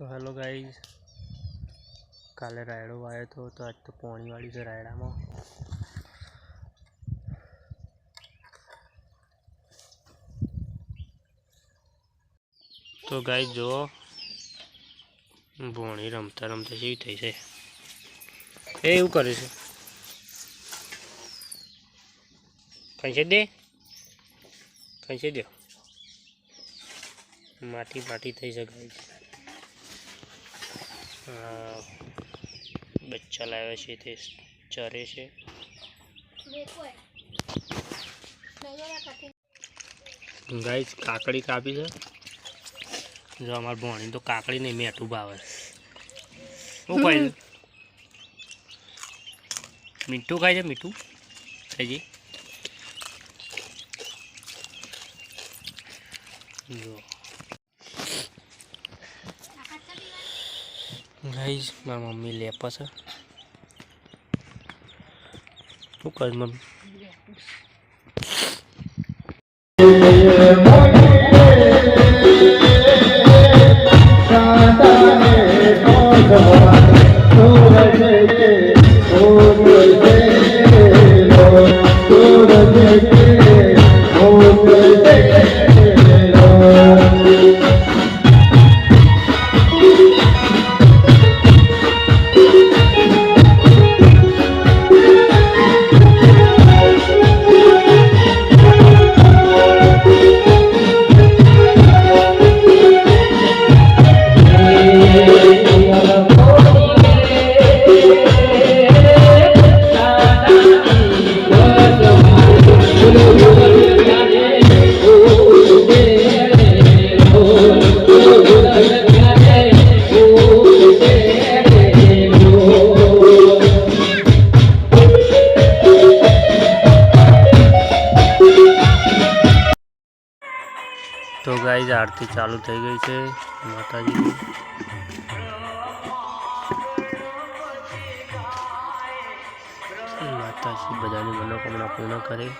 તો hello guys કાલે રાયડો વાયો હતો તો આજ તો પોણીવાળી છે રાયડામાં. તો ગાઈઝ જુઓ. ભોણી રમતા રમતા જેવી થઈ છે. એ એવું કરે છે. કંઈ દે. કંઈ દે. માટી માટી થઈ છે ગાઈઝ બચ્ચા લાવ્યા છે તે ચરે છે. ગાય કાકડી કાપી છે. જો અમાર ભણી તો કાકડી નહીં, મેઠું ભાવે. શું ખાય મીઠું ખાય છે, મીઠું? હજી જો. ગાઈસ મારી મમ્મી લેપા છે શું કરે મમ્મી? તો ગાઈઝ આરતી ચાલુ થઈ ગઈ છે. માતાજી. માતાજી બધાની મનોકામના પૂર્ણ કરે.